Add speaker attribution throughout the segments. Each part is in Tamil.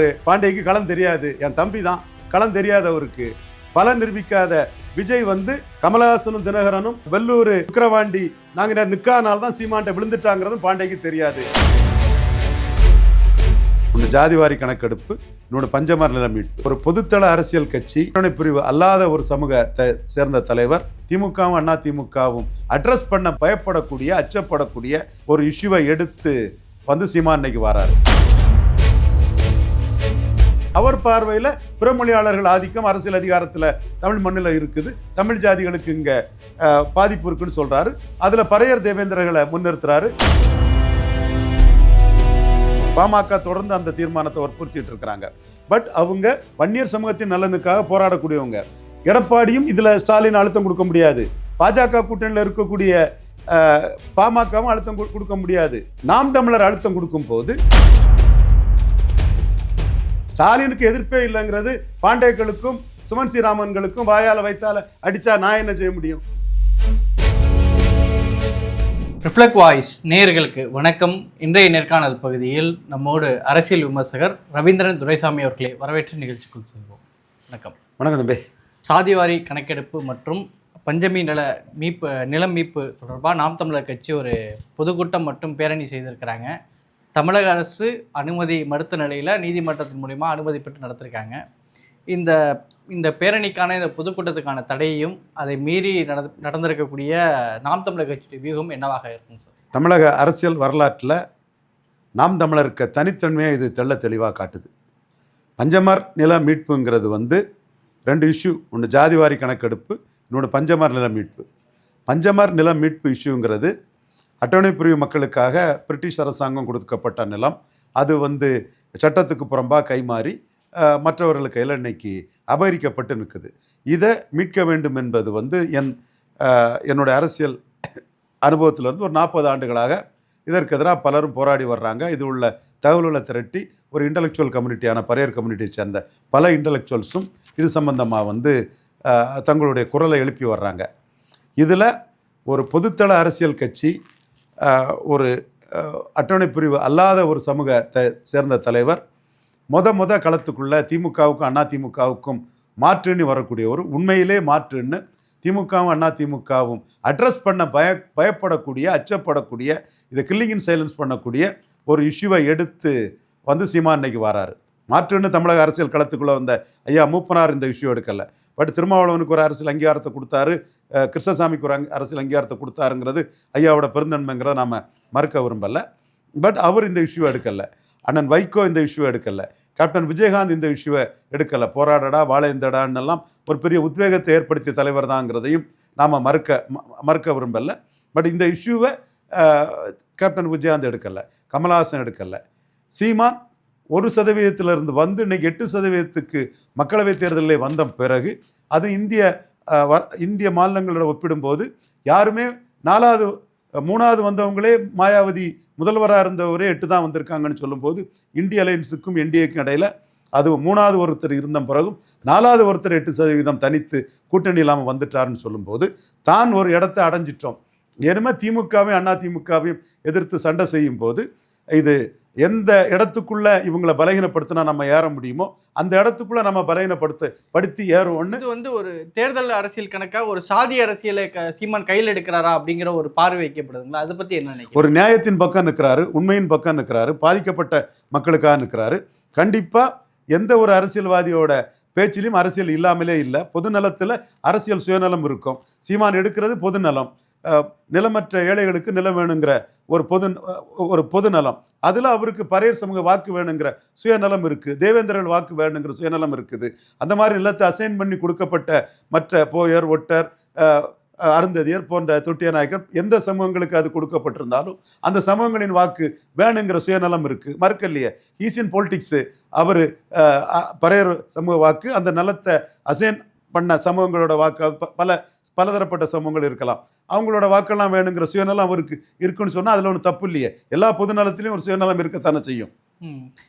Speaker 1: பாண்டேக்கு களம் தெரியாது. என் தம்பி தான். களம் தெரியாதவருக்கு பல நிரூபிக்காத விஜய் வந்து கமலஹாசனும் தினகரனும் வெள்ளூர் விக்கிரவாண்டி நாங்க நிக்கானால தான் சீமான்ட்ட விழுந்துட்டாங்கிறதும் பாண்டேக்கு தெரியாது. ஒன்று ஜாதிவாரி கணக்கெடுப்பு இன்னொன்று பஞ்சமர் நில மீட்பு. ஒரு பொதுத்தள அரசியல் கட்சி பிரிவு அல்லாத ஒரு சமூகத்தை சேர்ந்த தலைவர் திமுகவும் அண்ணா திமுகவும் அட்ரஸ் பண்ண பயப்படக்கூடிய அச்சப்படக்கூடிய ஒரு இஷ்யூவை எடுத்து வந்து சீமான் இன்னைக்கு வராரு. அவர் பார்வையில் பிறமொழியாளர்கள் ஆதிக்கம் அரசியல் அதிகாரத்தில் தமிழ் மண்ணில் இருக்குது. தமிழ் ஜாதிகளுக்கு இங்கே பாதிப்பு இருக்குன்னு சொல்கிறாரு அதில் பறையர் தேவேந்திரர்களை முன்னிறுத்துறாரு. பாமக தொடர்ந்து அந்த தீர்மானத்தை வற்புறுத்திட்டு இருக்கிறாங்க. பட் அவங்க வன்னியர் சமூகத்தின் நலனுக்காக போராடக்கூடியவங்க. எடப்பாடியும் இதில் ஸ்டாலின் அழுத்தம் கொடுக்க முடியாது. பாஜக கூட்டணியில் இருக்கக்கூடிய பாமகவும் அழுத்தம் கொடுக்க முடியாது. நாம் தமிழர் அழுத்தம் கொடுக்கும் போது ஸ்டாலினுக்கு எதிர்ப்பே இல்லைங்கிறது பாண்டேக்களுக்கும் சுமன் ஸ்ரீராமன்களுக்கும் வாயால வைத்தால அடிச்சா நான் என்ன செய்ய முடியும்?
Speaker 2: ரிஃப்ளெக்ட் வாய்ஸ் நேயர்களுக்கு வணக்கம். இன்றைய நேர்காணல் பகுதியில் நம்மோடு அரசியல் விமர்சகர் ரவீந்திரன் துரைசாமி அவர்களை வரவேற்று நிகழ்ச்சிக்குள் செல்வோம். வணக்கம்.
Speaker 1: வணக்கம் தம்பி.
Speaker 2: சாதிவாரி கணக்கெடுப்பு மற்றும் பஞ்சமி நில மீட்பு நிலம் மீட்பு தொடர்பாக நாம் தமிழர் கட்சி ஒரு பொதுக்கூட்டம் மற்றும் பேரணி செய்திருக்கிறாங்க. தமிழக அரசு அனுமதி மறுத்த நிலையில் நீதிமன்றத்தின் மூலிமா அனுமதி பெற்று நடத்திருக்காங்க. இந்த இந்த பேரணிக்கான இந்த பொதுக்கூட்டத்துக்கான தடையையும் அதை மீறி நட நடந்திருக்கக்கூடிய நாம் தமிழர் கட்சியுடைய வியூகம் என்னவாக இருக்கும் சார்?
Speaker 1: தமிழக அரசியல் வரலாற்றில் நாம் தமிழருக்கு தனித்தன்மையை இது தெள்ள தெளிவாக காட்டுது. பஞ்சமர் நில மீட்புங்கிறது வந்து ரெண்டு இஷ்யூ ஒன்று ஜாதிவாரி கணக்கெடுப்பு இன்னொன்று பஞ்சமர் நில மீட்பு. பஞ்சமர் நில மீட்பு இஷ்யூங்கிறது அட்டவணை பிரிவு மக்களுக்காக பிரிட்டிஷ் அரசாங்கம் கொடுக்கப்பட்ட நிலம். அது வந்து சட்டத்துக்கு புறம்பாக கைமாறி மற்றவர்கள் கையில் இன்னைக்கு அபகரிக்கப்பட்டு நிற்குது. இதை மீட்க வேண்டும் என்பது வந்து என் என்னுடைய அரசியல் அனுபவத்திலிருந்து ஒரு நாற்பது ஆண்டுகளாக இதற்கு எதிராக பலரும் போராடி வர்றாங்க. இது உள்ள தகவல்களை திரட்டி ஒரு இன்டலெக்சுவல் கம்யூனிட்டியான பரையர் கம்யூனிட்டியை சேர்ந்த பல இன்டலெக்சுவல்ஸும் இது சம்பந்தமாக வந்து தங்களுடைய குரலை எழுப்பி வர்றாங்க. இதில் ஒரு பொதுத்தள அரசியல் கட்சி ஒரு அட்டவணை பிரிவு அல்லாத ஒரு சமூகத்தை சேர்ந்த தலைவர். மொத மொத களத்துக்குள்ளே திமுகவுக்கும் அண்ணா திமுகவுக்கும் மாற்றுன்னு வரக்கூடிய ஒரு உண்மையிலே மாற்றுன்னு திமுகவும் அண்ணா திமுகவும் அட்ரஸ் பண்ண பய பயப்படக்கூடிய அச்சப்படக்கூடிய இதை கில்லிங் இன் சைலன்ஸ் பண்ணக்கூடிய ஒரு இஷ்யூவை எடுத்து வந்து சீமா இன்னைக்கு வராரு. மாற்றுன்னு தமிழக அரசியல் களத்துக்குள்ளே வந்த ஐயா மூப்பனார் இந்த விஷயம் எடுக்கலை. பட் திருமாவளவனுக்கு ஒரு அரசியல் அங்கீகாரத்தை கொடுத்தாரு. கிருஷ்ணசாமிக்கு ஒரு அங் அரசியல் அங்கீகாரத்தை கொடுத்தாருங்கிறது ஐயாவோட பெருந்தன்மைங்கிறத நாம் மறுக்க விரும்பலை. பட் அவர் இந்த இஷ்யூ எடுக்கலை. அண்ணன் வைகோ இந்த இஷ்யூ எடுக்கலை. கேப்டன் விஜயகாந்த் இந்த இஷ்யூவை எடுக்கலை. போராடடா வாழேந்தடான்னெல்லாம் ஒரு பெரிய உத்வேகத்தை ஏற்படுத்திய தலைவர் தாங்கிறதையும் நாம் மறுக்க ம- மறுக்க விரும்பலை. பட் இந்த இஷ்யூவை கேப்டன் விஜயகாந்த் எடுக்கல. கமலஹாசன் எடுக்கலை. சீமான் ஒரு சதவீதத்திலிருந்து வந்து இன்னைக்கு எட்டு சதவீதத்துக்கு மக்களவைத் தேர்தலில் வந்த பிறகு அது இந்திய வ- இந்திய மாநிலங்களோட ஒப்பிடும்போது யாருமே நாலாவது மூணாவது வந்தவங்களே மாயாவதி முதல்வராக இருந்தவரே எட்டு தான் வந்திருக்காங்கன்னு சொல்லும்போது இந்திய அலையன்ஸுக்கும் என்டிஏக்கும் இடையில் அது மூணாவது ஒருத்தர் இருந்த பிறகும் நாலாவது ஒருத்தர் எட்டு சதவீதம் தனித்து கூட்டணி இல்லாமல் வந்துட்டாருன்னு சொல்லும்போது தான் ஒரு இடத்த அடைஞ்சிட்டோம். ஏனுமே திமுகவையும் அண்ணா திமுகவையும் எதிர்த்து சண்டை செய்யும் போது இது எந்த இடத்துக்குள்ள இவங்களை பலகீனப்படுத்தினா நம்ம ஏற முடியுமோ அந்த இடத்துக்குள்ள நம்ம பலகீனப்படுத்த படுத்தி ஏறுவோம்னு
Speaker 2: இது வந்து ஒரு தேர்தல் அரசியல் கணக்கா ஒரு சாதி அரசியலை க- சீமான் கையில் எடுக்கிறாரா அப்படிங்கிற ஒரு பார்வை வைக்கப்படுதுங்களா? அதை பத்தி என்ன
Speaker 1: ஒரு நியாயத்தின் பக்கம் நிற்கிறாரு உண்மையின் பக்கம் நிற்கிறாரு பாதிக்கப்பட்ட மக்களுக்காக நிற்கிறாரு. கண்டிப்பாக எந்த ஒரு அரசியல்வாதியோட பேச்சிலையும் அரசியல் இல்லாமலே இல்லை. பொதுநலத்தில் அரசியல் சுயநலம் இருக்கும். சீமான் எடுக்கிறது பொதுநலம். நிலமற்ற ஏழைகளுக்கு நிலம் வேணுங்கிற ஒரு பொது ஒரு பொது நலம். அதில் அவருக்கு பரையர் சமூக வாக்கு வேணுங்கிற சுயநலம் இருக்குது தேவேந்திரர்கள் வாக்கு வேணுங்கிற சுயநலம் இருக்குது. அந்த மாதிரி நிலத்தை அசைன் பண்ணி கொடுக்கப்பட்ட மற்ற போயர் ஒட்டர் அருந்ததியர் போன்ற தொட்டிய நாயக்கர் எந்த சமூகங்களுக்கு அது கொடுக்கப்பட்டிருந்தாலும் அந்த சமூகங்களின் வாக்கு வேணுங்கிற சுயநலம் இருக்குது மறுக்கலையே ஈசியன் பொலிட்டிக்ஸு அவர் பறையர் சமூக வாக்கு அந்த நலத்தை அசைன் பண்ண சமூகங்களோட வாக்கு ப- பல பலதரப்பட்ட சமூகங்கள் இருக்கலாம். அவங்களோட வாக்கெல்லாம் வேணுங்கிற சுயநலம் அவருக்கு இருக்குன்னு சொன்னால் அதில் ஒன்றும் தப்பு இல்லையே. எல்லா பொதுநலத்திலையும் ஒரு சுயநலம் இருக்கத்தானே செய்யும்.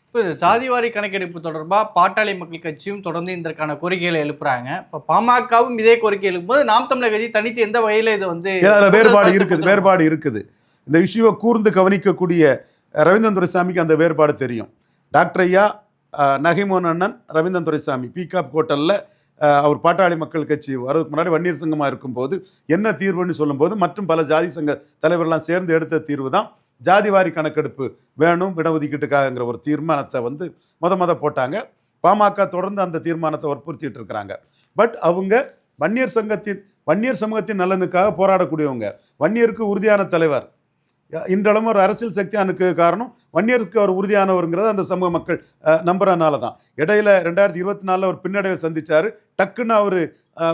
Speaker 2: இப்போ இது ஜாதிவாரி கணக்கெடுப்பு தொடர்பா பாட்டாளி மக்கள் கட்சியும் தொடர்ந்து இதற்கான கோரிக்கைகளை எழுப்புறாங்க. இப்போ பாமகவும் இதே கோரிக்கை எழுப்பும்போது நாம் தமிழர் கட்சி தனித்து எந்த வகையில இது வந்து
Speaker 1: வேறுபாடு இருக்குது? வேறுபாடு இருக்குது. இந்த இஷ்யூவை கூர்ந்து கவனிக்கக்கூடிய ரவீந்திரன் துரைசாமிக்கு அந்த வேறுபாடு தெரியும். டாக்டர் ஐயா நகைமோன் அண்ணன் ரவீந்திரன் துரைசாமி பிகாப் ஹோட்டலில் அவர் பாட்டாளி மக்கள் கட்சி வரதுக்கு முன்னாடி வன்னியர் சங்கமாக இருக்கும்போது என்ன தீர்வுன்னு சொல்லும்போது மற்றும் பல ஜாதி சங்க தலைவர்கள்லாம் சேர்ந்து எடுத்த தீர்வு தான் ஜாதிவாரி கணக்கெடுப்பு வேணும் இடஒதுக்கீட்டுக்காகங்கிற ஒரு தீர்மானத்தை வந்து மொத மொத போட்டாங்க. பாமக தொடர்ந்து அந்த தீர்மானத்தை வற்புறுத்திட்டு இருக்கிறாங்க. பட் அவங்க வன்னியர் சங்கத்தின் வன்னியர் சமூகத்தின் நலனுக்காக போராடக்கூடியவங்க. வன்னியருக்கு உறுதியான தலைவர். இன்றளவும் ஒரு அரசியல் சக்தியானுக்கு காரணம். வன்னியருக்கு அவர் உறுதியானவருங்கிறது அந்த சமூக மக்கள் நம்புறதுனால தான். இடையில ரெண்டாயிரத்தி இருபத்தி நாலில் அவர் பின்னடைவை சந்தித்தார் டக்குன்னு அவர்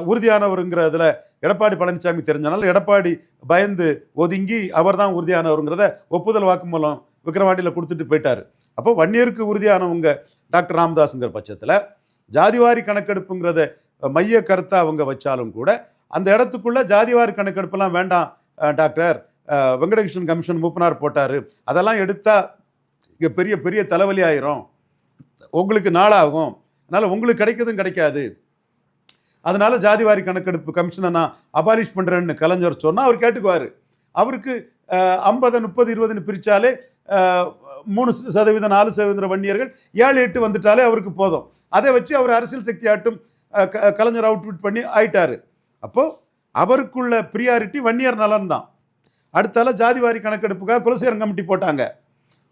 Speaker 1: உறுதியானவருங்கிறதுல எடப்பாடி பழனிசாமி தெரிஞ்சனால எடப்பாடி பயந்து ஒதுங்கி அவர் தான் உறுதியானவருங்கிறத ஒப்புதல் வாக்குமூலம் விக்கிரவாண்டியில் கொடுத்துட்டு போயிட்டார். அப்போ வன்னியருக்கு உறுதியானவங்க டாக்டர் ராமதாஸுங்கிற பட்சத்தில் ஜாதிவாரி கணக்கெடுப்புங்கிறத மைய கருத்தை அவங்க வச்சாலும் கூட அந்த இடத்துக்குள்ளே ஜாதிவாரி கணக்கெடுப்பெல்லாம் வேண்டாம் டாக்டர். வெங்கடகிருஷ்ணன் கமிஷன் மூப்பனார் போட்டார். அதெல்லாம் எடுத்தால் இங்கே பெரிய பெரிய தலைவலி ஆயிரும். உங்களுக்கு நாளாகும். அதனால் உங்களுக்கு கிடைக்கிறதும் கிடைக்காது. அதனால் ஜாதிவாரி கணக்கெடுப்பு கமிஷனை நான் அபாலிஷ் பண்ணுறேன்னு கலைஞர் சொன்னால் அவர் கேட்டுக்குவார். அவருக்கு ஐம்பது முப்பது இருபதுன்னு பிரித்தாலே மூணு சதவீதம் நாலு சதவீதம் வன்னியர்கள் ஏழு எட்டு வந்துட்டாலே அவருக்கு போதும். அதை வச்சு அவர் அரசியல் சக்தி ஆட்டும் க- கலைஞர் அவுட்ஃபிட் பண்ணி ஆயிட்டார். அப்போது அவருக்குள்ள ப்ரியாரிட்டி வன்னியர் நலன் தான் அடுத்தால ஜாதிவாரி கணக்கெடுப்புக்காக குலசேகரம் கமிட்டி போட்டாங்க.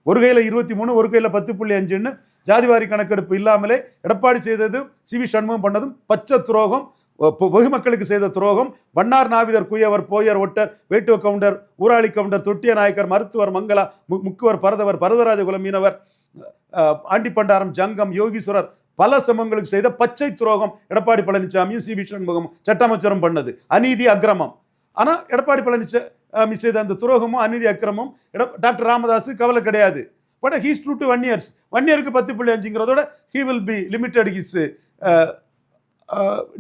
Speaker 1: ஒரு கையில் இருபத்தி மூணு ஒரு கையில் பத்து புள்ளி அஞ்சுன்னு ஜாதிவாரி கணக்கெடுப்பு இல்லாமலே எடப்பாடி செய்ததும் சி வி சண்முகம் பண்ணதும் பச்சை துரோகம் பொ- பொதுமக்களுக்கு செய்த துரோகம் வண்ணார் நாவிதர் குயவர் போயர் ஒட்டர் வேட்டுவ கவுண்டர் ஊராளி கவுண்டர் தொட்டிய நாயக்கர் மருத்துவர் மங்களா மு- முக்குவர் பரதவர் பரதராஜ மீனவர் ஆண்டி ஆண்டிப்பண்டாரம் ஜங்கம் யோகீஸ்வரர் பல சமங்களுக்கு செய்த பச்சை துரோகம் எடப்பாடி பழனிசாமியும் சி வி சண்முகம் சட்டமைச்சரும் பண்ணது. அநீதி அக்கிரமம். ஆனால் எடப்பாடி பழனிசாமி செய்த அந்த துரோகமும் அநீதி அக்கிரமும் டாக்டர் ராமதாஸ் கவலை கிடையாது. But he's too to one years one இயருக்கு பத்து புள்ளி அஞ்சுங்கிறதோட he will be limited his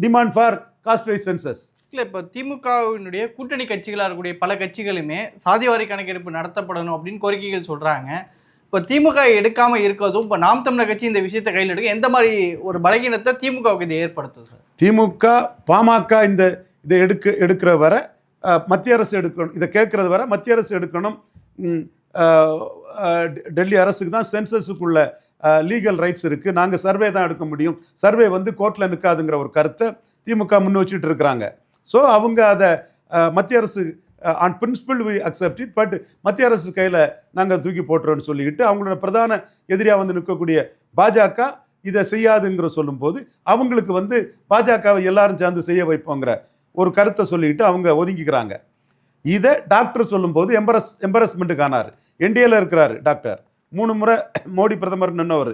Speaker 1: demand for caste wise census
Speaker 2: இல்லை இப்போ திமுகவினுடைய கூட்டணி கட்சிகளாக இருக்கக்கூடிய பல கட்சிகளுமே சாதிவாரி கணக்கெடுப்பு நடத்தப்படணும் அப்படின்னு கோரிக்கைகள் சொல்கிறாங்க இப்போ திமுக எடுக்காமல் இருக்கிறதும் இப்போ நாம் தமிழர் கட்சி இந்த விஷயத்தை கையில் எடுக்க எந்த மாதிரி ஒரு பலகீனத்தை திமுகவுக்கு இது ஏற்படுத்தும் சார்?
Speaker 1: திமுக பாமக இந்த இதை எடுக்க எடுக்கிற வரை மத்திய அரசு எடுக்கணும். இதை கேட்குறது வர மத்திய அரசு எடுக்கணும். டெ- டெல்லி அரசுக்கு தான் சென்சஸுக்குள்ள லீகல் ரைட்ஸ் இருக்குது நாங்கள் சர்வே தான் எடுக்க முடியும். சர்வே வந்து கோர்ட்டில் நிற்காதுங்கிற ஒரு கருத்தை திமுக முன் வச்சுட்டு இருக்கிறாங்க. ஸோ அவங்க அதை மத்திய அரசு on principle we accept it but மத்திய அரசு கையில் நாங்கள் தூக்கி போட்டுறோன்னு சொல்லிக்கிட்டு அவங்களோட பிரதான எதிரியாக வந்து நிற்கக்கூடிய பாஜக இதை செய்யாதுங்கிற சொல்லும்போது அவங்களுக்கு வந்து பாஜகவை எல்லாரும் சேர்ந்து செய்ய வைப்போங்கிற ஒரு கருத்தை சொல்லிட்டு அவங்க ஒதுங்கிக்கிறாங்க. இதை டாக்டர் சொல்லும்போது எம்பரஸ் எம்பரஸ்மெண்ட்டுக்கு ஆனார் என்டிஏல இருக்கிறாரு டாக்டர். மூணு முறை மோடி பிரதமர் நின்னவர்.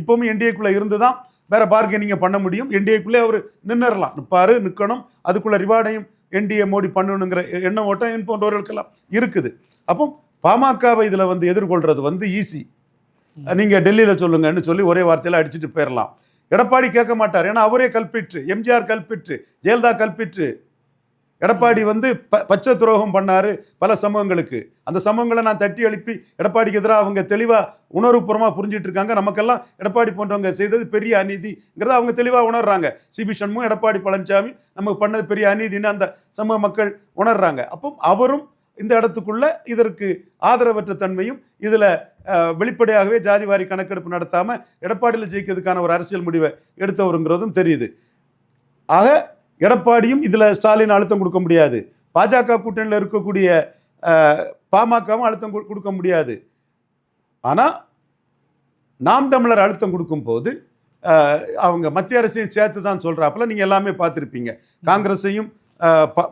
Speaker 1: இப்போவும் என்டிஏக்குள்ளே இருந்து தான் வேற பார்கெனிங்கை பண்ண முடியும். என்டிஏக்குள்ளே அவர் நின்றுடலாம் நிற்பார் நிற்கணும் அதுக்குள்ள ரிவார்டையும் என்டிஏ மோடி பண்ணணுங்கிற எண்ணம் ஓட்டம் என் போன்றவர்களுக்கெல்லாம் இருக்குது. அப்போ பாமகவை இதில் வந்து எதிர்கொள்றது வந்து ஈஸி நீங்கள் டெல்லியில் சொல்லுங்கன்னு சொல்லி ஒரே வார்த்தையில் அடிச்சுட்டு போயிடலாம் எடப்பாடி கேட்க மாட்டார். ஏன்னா அவரே கல்பிற்று. எம்ஜிஆர் கல்பிற்று. ஜெயலலிதா கல்பிற்று. எடப்பாடி வந்து ப பச்சை துரோகம் பண்ணாரு பல சமூகங்களுக்கு. அந்த சமூகங்களை நான் தட்டி எழுப்பி எடப்பாடிக்கு எதிராக அவங்க தெளிவாக உணர்வுபூர்வமாக புரிஞ்சிட்டு இருக்காங்க நமக்கெல்லாம் எடப்பாடி போன்றவங்க செய்தது பெரிய அநீதிங்கிறத அவங்க தெளிவாக உணர்றாங்க. சிபி சண்முகம் எடப்பாடி பழனிசாமி நமக்கு பண்ணது பெரிய அநீதின்னு அந்த சமூக மக்கள் உணர்றாங்க. அப்போ அவரும் இந்த இடத்துக்குள்ள இதற்கு ஆதரவற்ற தன்மையும் இதில் வெளிப்படையாகவே ஜாதிவாரி கணக்கெடுப்பு நடத்தாமல் எடப்பாடியில் ஜெயிக்கிறதுக்கான ஒரு அரசியல் முடிவை எடுத்தவருங்கிறதும் தெரியுது. ஆக எடப்பாடியும் இதில் ஸ்டாலின் அழுத்தம் கொடுக்க முடியாது. பாஜக கூட்டணியில் இருக்கக்கூடிய பாமகவும் அழுத்தம் கொடுக்க முடியாது. ஆனால் நாம் தமிழர் அழுத்தம் கொடுக்கும்போது அவங்க மத்திய அரசையும் சேர்த்து தான் சொல்கிறாப்புல நீங்கள் எல்லாமே பார்த்துருப்பீங்க. காங்கிரஸையும்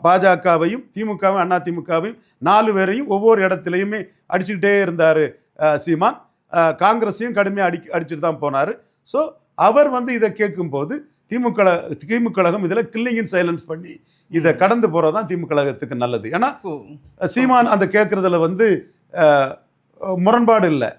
Speaker 1: பாஜகவையும் திமுகவும் அண்ணா திமுகவையும் நாலு பேரையும் ஒவ்வொரு இடத்துலையுமே அடிச்சுக்கிட்டே இருந்தார் சீமான். காங்கிரஸையும் கடுமையாக அடி அடிச்சுட்டு தான் போனார். ஸோ அவர் வந்து இதை கேட்கும்போது திமுக திமுக கழகம் இதில் கில்லிங் சைலன்ஸ் பண்ணி இதை கடந்து போகிறது தான் திமுக கழகத்துக்கு நல்லது. ஏன்னா சீமான் அந்த கேட்குறதுல வந்து முரண்பாடு இல்லை.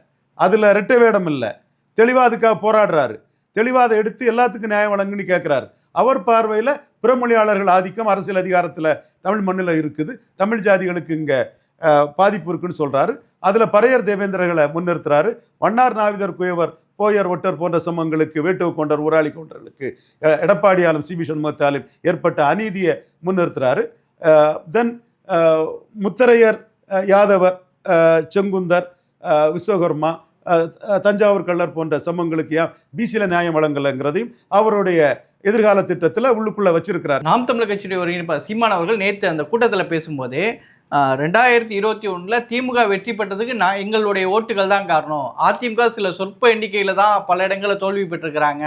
Speaker 1: அதில் ரெட்டை வேடம் இல்லை. தெளிவாக அதுக்காக போராடுறாரு. தெளிவாக அதை எடுத்து எல்லாத்துக்கும் நியாயம் வழங்குன்னு கேட்குறாரு. அவர் பார்வையில் பிறமொழியாளர்கள் ஆதிக்கம் அரசியல் அதிகாரத்தில் தமிழ் மண்ணில் இருக்குது. தமிழ் ஜாதிகளுக்கு இங்கே பாதிப்பு இருக்குன்னு சொல்கிறாரு அதில் பறையர் தேவேந்திரர்களை முன்னிறுத்துறாரு. வண்ணார் நாவிதர் குயவர் போயர் ஒட்டர் போன்ற சமங்களுக்கு வேட்டுவ கொண்டர் ஊராளி கொண்டர்களுக்கு அஹ், எடப்பாடியாலும் சிபி சண்முகத்தாலும் ஏற்பட்ட அநீதியை முன்னிறுத்துறாரு. தென் முத்தரையர் யாதவர் செங்குந்தர் விஸ்வகர்மா தஞ்சாவூர் கள்ளர் போன்ற சம்பவங்களுக்கு ஏன் பிசியில் நியாயம் வழங்கலைங்கிறதையும் அவருடைய எதிர்கால திட்டத்தில் உள்ளுக்குள்ளே வச்சிருக்கிறார்.
Speaker 2: நாம் தமிழர் கட்சியுடைய ஒருங்கிணைப்பாளர் சீமான் அவர்கள் நேற்று அந்த கூட்டத்தில் பேசும்போதே ரெண்டாயிரத்தி இருபத்தி ஒன்றில் திமுக வெற்றி பெற்றதுக்கு நான் எங்களுடைய ஓட்டுகள் தான் காரணம். அதிமுக சில சொற்ப எண்ணிக்கையில் தான் பல இடங்களில் தோல்வி பெற்றிருக்கிறாங்க.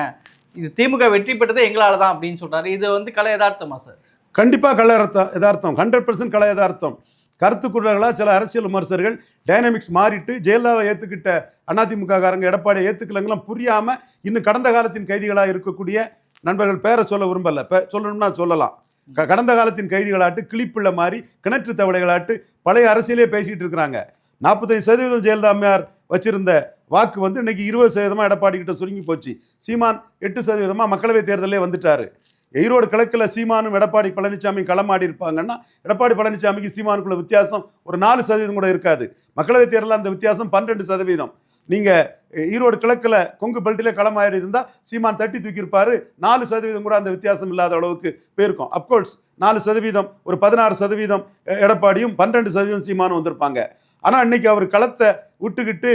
Speaker 2: இது திமுக வெற்றி பெற்றதே எங்களால் தான் அப்படின்னு சொல்றாரு. இது வந்து கலை யதார்த்தமா சார்?
Speaker 1: கண்டிப்பாக கல யதார்த்தம் ஹண்ட்ரட் பர்சன்ட் கல யதார்த்தம். கருத்துக்குறர்களாக சில அரசியல் விமர்சகர்கள் டைனமிக்ஸ் மாறிட்டு ஜெயலலிதாவை ஏற்றுக்கிட்ட அதிமுக காரங்க எடப்பாடியை ஏற்றுக்கலங்கெல்லாம் புரியாமல் இன்னும் கடந்த காலத்தின் கைதிகளாக இருக்கக்கூடிய நண்பர்கள் பேரை சொல்ல விரும்பலை. பே சொல்லணும்னா சொல்லலாம். க- கடந்த காலத்தின் கைதிகளாட்டு கிளிப்பிள்ளை மாதிரி கிணற்று தவளைகளாட்டு பழைய அரசியலே பேசிக்கிட்டு இருக்கிறாங்க. நாற்பத்தஞ்சு சதவீதம் ஜெயலலிதா அம்மையார் வச்சிருந்த வாக்கு வந்து இன்னைக்கு இருபது சதவீதமாக எடப்பாடி கிட்ட சுருங்கி போச்சு. சீமான் எட்டு சதவீதமாக மக்களவைத் தேர்தலே வந்துட்டாரு. ஈரோடு கிழக்கில் சீமானும் எடப்பாடி பழனிசாமி களமாடி இருப்பாங்கன்னா எடப்பாடி பழனிசாமிக்கு சீமானுக்குள்ள வித்தியாசம் ஒரு நாலு சதவீதம் கூட இருக்காது. மக்களவைத் தேர்தலில் அந்த வித்தியாசம் பன்னெண்டு சதவீதம். நீங்கள் ஈரோடு கிழக்கில் கொங்கு பெல்ட்டிலே களமாயிடு இருந்தால் சீமான் தட்டி தூக்கியிருப்பார். நாலு சதவீதம் கூட அந்த வித்தியாசம் இல்லாத அளவுக்கு போயிருக்கும். அப்கோர்ஸ் நாலு சதவீதம் ஒரு பதினாறு சதவீதம் எ- எடப்பாடியும் பன்னெண்டு சதவீதம் சீமானும் வந்திருப்பாங்க. ஆனால் இன்னைக்கு அவர் களத்தை விட்டுக்கிட்டு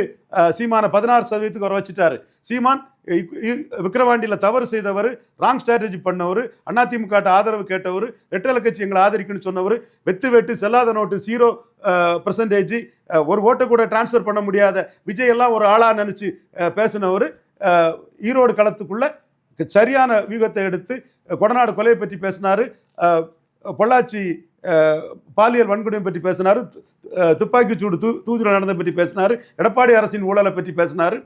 Speaker 1: சீமானை பதினாறு சதவீதத்துக்கு வர வச்சுட்டாரு. சீமான் இ- இ- விக்கிரவாண்டியில் தவறு செய்தவர் ராங் ஸ்ட்ராட்டஜி பண்ணவர் அதிமுக ஆதரவு கேட்டவர் ரெட்டலை கட்சி எங்களை ஆதரிக்குன்னு சொன்னவர் வெத்து வெட்டு செல்லாத நோட்டு ஜீரோ பர்சன்டேஜ் ஒரு ஓட்டை கூட டிரான்ஸ்ஃபர் பண்ண முடியாத விஜய் எல்லாம் ஒரு ஆளாக நினச்சி பேசினவர் ஈரோடு களத்துக்குள்ளே சரியான வியூகத்தை எடுத்து கொடநாடு கொலையை பற்றி பேசினார் பொள்ளாச்சி பாலியல் வன்கொடுமை பற்றி பேசினார் துப்பாக்கி சூடு தூ தூதுல நடந்ததை பற்றி பேசினார் எடப்பாடி அரசின் ஊழலை பற்றி பேசினார்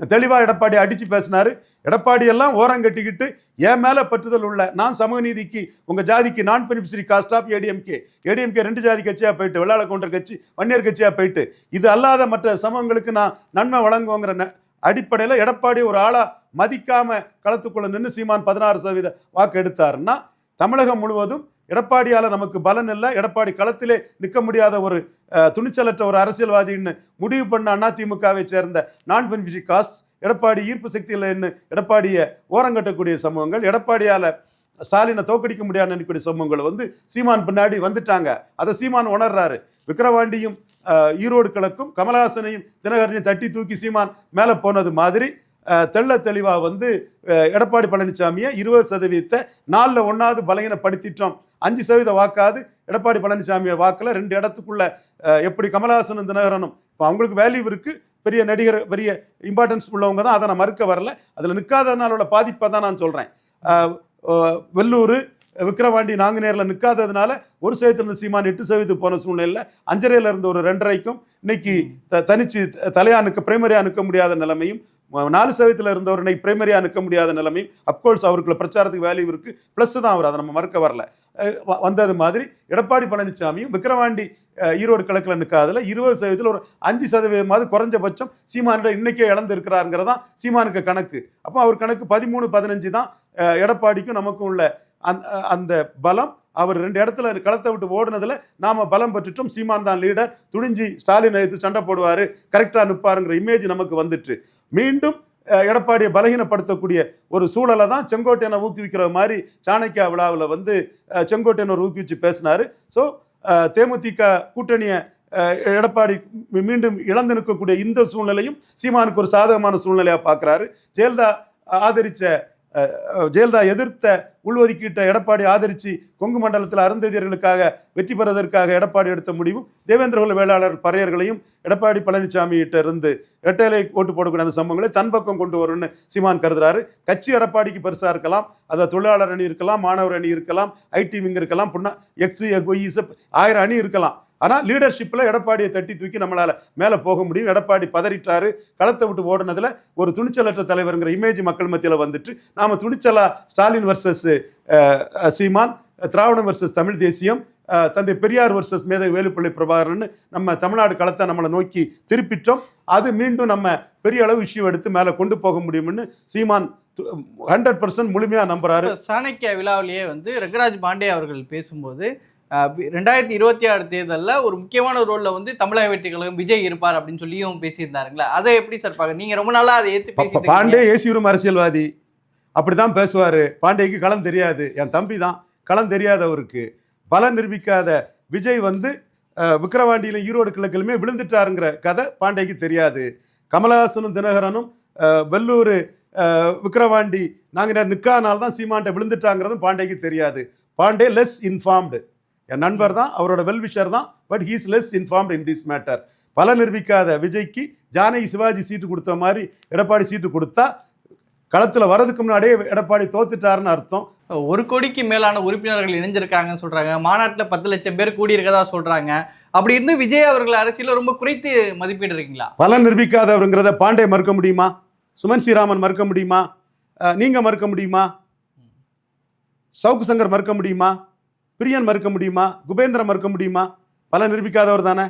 Speaker 1: தெளிவாக எடப்பாடி அடித்து பேசினார் எடப்பாடி எல்லாம் ஓரம் கட்டிக்கிட்டு என் மேலே பற்றுதல் உள்ள நான் சமூக நீதிக்கு உங்கள் ஜாதிக்கு நான் beneficiary caste of ADMK ADMK ரெண்டு ஜாதி கட்சியாக போயிட்டு வெள்ளாள கவுண்டர் கட்சி வன்னியர் கட்சியாக போயிட்டு இது அல்லாத மற்ற சமூகங்களுக்கு நான் நன்மை வழங்குவோங்கிற ந- அடிப்படையில் எடப்பாடி ஒரு ஆளாக மதிக்காமல் களத்துக்குள்ள நின்று சீமான் பதினாறு சதவீத வாக்கு எடுத்தாருன்னா தமிழகம் முழுவதும் எடப்பாடியால் நமக்கு பலன் இல்லை. எடப்பாடி களத்திலே நிற்க முடியாத ஒரு துணிச்சலற்ற ஒரு அரசியல்வாதின்னு முடிவு பண்ண அதிமுகவை சேர்ந்த நான் பெனிஃபிஷரி காஸ் எடப்பாடி ஈர்ப்பு சக்தி இல்லைன்னு எடப்பாடியை ஓரங்கட்டக்கூடிய சமூகங்கள் எடப்பாடியால் ஸ்டாலினை தோக்கடிக்க முடியாதுன்னு நினைக்கக்கூடிய சமூகங்கள் வந்து சீமான் பின்னாடி வந்துட்டாங்க. அதை சீமான் உணர்றாரு. விக்கிரவாண்டியும் ஈரோடு கிழக்கும் கமலஹாசனையும் தினகரனையும் தட்டி தூக்கி சீமான் மேலே போனது மாதிரி தெள்ள தெளிவாக வந்து எடப்பாடி பழனிசாமியை இருபது சதவீதத்தை நாலில் ஒன்றாவது பலகீனப்படுத்திட்டோம். அஞ்சு சதவீத வாக்காது எடப்பாடி பழனிசாமி வாக்கில் ரெண்டு இடத்துக்குள்ள எப்படி கமலஹாசனும் தினகரனும் இப்போ அவங்களுக்கு வேல்யூ இருக்குது பெரிய நடிகர் பெரிய இம்பார்ட்டன்ஸ் உள்ளவங்க தான். அதை நான் மறுக்க வரல. அதில் நிற்காததுனால உள்ள பாதிப்பை தான் நான் சொல்கிறேன் வெள்ளூர் விக்கிரவாண்டி நாங்குநேரில் நிற்காததுனால ஒரு சதவீதத்தில் இருந்த சீமான் எட்டு சதவீதத்துக்கு போன சூழ்நிலையில் அஞ்சரையில் இருந்த ஒரு ரெண்டரைக்கும் இன்னைக்கு த தனிச்சு த- தலையா நிற்க பிரைமரியாக நிற்க முடியாத நிலைமையும் நாலு சதவீதத்தில் இருந்தவரனை பிரைமரியாக நிற்க முடியாத நிலைமையும் அப்கோர்ஸ் அவருக்குள்ள பிரச்சாரத்துக்கு வேல்யூ இருக்குது ப்ளஸ் தான் அவர் அதை நம்ம மறக்க வரல. வ- வந்தது மாதிரி எடப்பாடி பழனிசாமியும் விக்கிரவாண்டி ஈரோடு கிழக்கில் நிற்காதுல இருபது சதவீதத்தில் ஒரு அஞ்சு சதவீதமாவது குறைஞ்சபட்சம் சீமானிட இன்னைக்கே இழந்திருக்கிறாருங்கிறதான் சீமானுக்கு கணக்கு. அப்போ அவர் கணக்கு பதிமூணு பதினஞ்சு தான் எடப்பாடிக்கும் நமக்கும் உள்ள அந்த அந்த பலம் அவர் ரெண்டு இடத்துல களத்தை விட்டு ஓடுனதில் நாம பலம் பெற்றுட்டோம். சீமான் தான் லீடர் துணிஞ்சி ஸ்டாலின் எடுத்து சண்டை போடுவார். கரெக்டாக நிற்பாருங்கிற இமேஜ் நமக்கு வந்துட்டு. மீண்டும் எடப்பாடியை பலகீனப்படுத்தக்கூடிய ஒரு சூழலை தான் செங்கோட்டையனை ஊக்குவிக்கிற மாதிரி சாணக்கியா விழாவில் வந்து செங்கோட்டையனை ஊக்குவிச்சு பேசினார். ஸோ தேமுதிக கூட்டணியை எடப்பாடி மீண்டும் இழந்து நிற்கக்கூடிய இந்த சூழ்நிலையும் சீமானுக்கு ஒரு சாதகமான சூழ்நிலையாக பார்க்குறாரு ஜெயலலிதா ஆதரித்த ஜெயலலிதா எதிர்த்த உள்ஒதுக்கீட்டை எடப்பாடி ஆதரித்து கொங்கு மண்டலத்தில் அருந்ததியர்களுக்காக வெற்றி பெறுவதற்காக எடப்பாடி எடுத்த முடிவும் தேவேந்திரகுல வேளாளர் பறையர்களையும் எடப்பாடி பழனிசாமிகிட்ட இருந்து இரட்டையிலை ஓட்டு போடக்கூடிய அந்த சம்பவங்களை தன் பக்கம் கொண்டு வரும்னு சீமான் கருதுறாரு. கட்சி எடப்பாடிக்கு பெருசாக இருக்கலாம் அதை தொழிலாளர் அணி இருக்கலாம் மாணவர் அணி இருக்கலாம் ஐடி விங் இருக்கலாம் புண்ணா எக்ஸு ஒய்இசப் ஆயிரம் அணி இருக்கலாம். ஆனால் லீடர்ஷிப்பில் எடப்பாடியை தட்டி தூக்கி நம்மளால் மேலே போக முடியும். எடப்பாடி பதறிட்டாரு. களத்தை விட்டு ஓடுனதில் ஒரு துணிச்சலற்ற தலைவருங்கிற இமேஜ் மக்கள் மத்தியில் வந்துட்டு நாம் துணிச்சலா ஸ்டாலின் வர்சஸ் சீமான் திராவிடம் வர்சஸ் தமிழ் தேசியம் தந்தை பெரியார் வர்சஸ் மேதை வேலுப்பிள்ளை பிரபாகரன் நம்ம தமிழ்நாடு களத்தை நம்மளை நோக்கி திருப்பிட்டோம். அது மீண்டும் நம்ம பெரிய அளவு இஷ்யூ எடுத்து மேலே கொண்டு போக முடியும்னு சீமான் ஹண்ட்ரட் பர்சன்ட் முழுமையாக நம்புறாரு.
Speaker 2: சாணக்கிய விழாவிலேயே வந்து ரங்கராஜ் பாண்டே அவர்கள் பேசும்போது ரெண்டாயிரத்தி இருபத்தி ஆறு தேர்தலில் ஒரு முக்கியமான ரோல்ல வந்து தமிழக வெற்றி கழகம் விஜய் இருப்பார் அப்படின்னு சொல்லியும் பேசியிருந்தாருங்களா. அதை எப்படி சார் பார்க்க? நீங்க ரொம்ப நாளா அதை பேசிட்டு
Speaker 1: பாண்டே ஏசிவரும் அரசியல்வாதி. அப்படிதான் பேசுவாரு. பாண்டேக்கு களம் தெரியாது. என் தம்பி தான் களம் தெரியாதவருக்கு பலம் நிரூபிக்காத விஜய் வந்து விக்கிரவாண்டியிலும் ஈரோடு கிழக்கிலுமே விழுந்துட்டாருங்கிற கதை பாண்டேக்கு தெரியாது. கமலஹாசனும் தினகரனும் வெள்ளூர் அஹ், விக்கிரவாண்டி நாங்கள் நிற்கானால் தான் சீமான்ட்ட விழுந்துட்டாங்கிறதும் பாண்டேக்கு தெரியாது. பாண்டே லெஸ் இன்ஃபார்ம்டு என் நண்பர் தான் அவரோட வெல்விஷர் தான் but he's less informed in this matter பல நிரூபிக்காத விஜய்க்கு ஜானகி சிவாஜி சீட்டு கொடுத்த மாதிரி எடப்பாடி சீட்டு கொடுத்தா களத்தில் வரதுக்கு முன்னாடியே எடப்பாடி தோத்துட்டாருன்னு அர்த்தம்.
Speaker 2: ஒரு கோடிக்கு மேலான உறுப்பினர்கள் இணைஞ்சிருக்காங்கன்னு சொல்றாங்க. மாநாட்டில் பத்து லட்சம் பேர் கூடியிருக்கதா சொல்றாங்க. அப்படி இருந்து விஜய் அவர்கள் அரசியல ரொம்ப குறைத்து மதிப்பிடுறீங்களா
Speaker 1: பல நிரூபிக்காதவருங்கிறத பாண்டே மறுக்க முடியுமா? சுமன் ஸ்ரீராமன் மறுக்க முடியுமா? அஹ், நீங்க மறுக்க முடியுமா? சவுக்கு சங்கர் மறுக்க முடியுமா? பிரியன் மறுக்க முடியுமா? குபேந்திரன் மறுக்க முடியுமா? பல நிரூபிக்காதவர் தானே?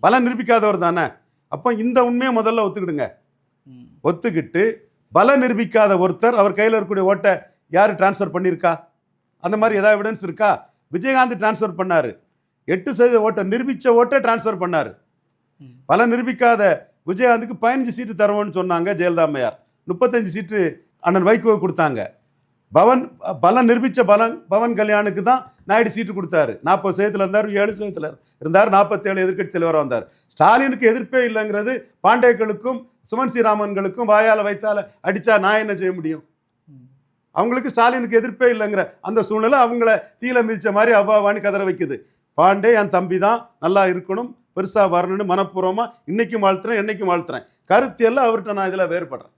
Speaker 1: பல நிரூபிக்காதவர் தானே? அப்போ இந்த உண்மையை முதல்ல ஒத்துக்கிடுங்க. ஒத்துக்கிட்டு பல நிரூபிக்காத ஒருத்தர் அவர் கையில் இருக்கக்கூடிய ஓட்டை யார் டிரான்ஸ்ஃபர் பண்ணியிருக்கா? அந்த மாதிரி ஏதாவது எவிடன்ஸ் இருக்கா? விஜயகாந்த் டிரான்ஸ்ஃபர் பண்ணாரு. எட்டு சதவீத ஓட்டை நிரூபித்த ஓட்டை டிரான்ஸ்ஃபர் பண்ணாரு. பல நிரூபிக்காத விஜயகாந்துக்கு பதினஞ்சு சீட்டு தருவோம்னு சொன்னாங்க ஜெயலலிதா அம்மையார். முப்பத்தஞ்சு சீட்டு அண்ணன் வைகோ கொடுத்தாங்க. பவன் பலம் நிரூபித்த பலன் பவன் கல்யாணுக்கு தான் நாயுடு சீட்டு கொடுத்தாரு. நாற்பது சதவீதத்தில் இருந்தார் ஏழு சதவீதத்தில் இருந்தார் நாற்பத்தேழு எதிர்க்கட்சி தலைவராக வந்தார். ஸ்டாலினுக்கு எதிர்ப்பே இல்லைங்கிறது பாண்டேக்களுக்கும் சுமன் ஸ்ரீராமன்களுக்கும் வாயால் வைத்தால அடித்தா நான் என்ன செய்ய முடியும்? அவங்களுக்கு ஸ்டாலினுக்கு எதிர்ப்பே இல்லைங்கிற அந்த சூழ்நிலை அவங்கள தீல மிதித்த மாதிரி அவ்வாவான்னு கதற வைக்குது. பாண்டே என் தம்பி தான் நல்லா இருக்கணும் பெருசாக வரணும்னு மனப்பூர்வமாக இன்றைக்கும் வாழ்த்துறேன் என்றைக்கும் வாழ்த்துறேன். கருத்தியெல்லாம் அவர்கிட்ட நான் இதில் வேறுபடுறேன்.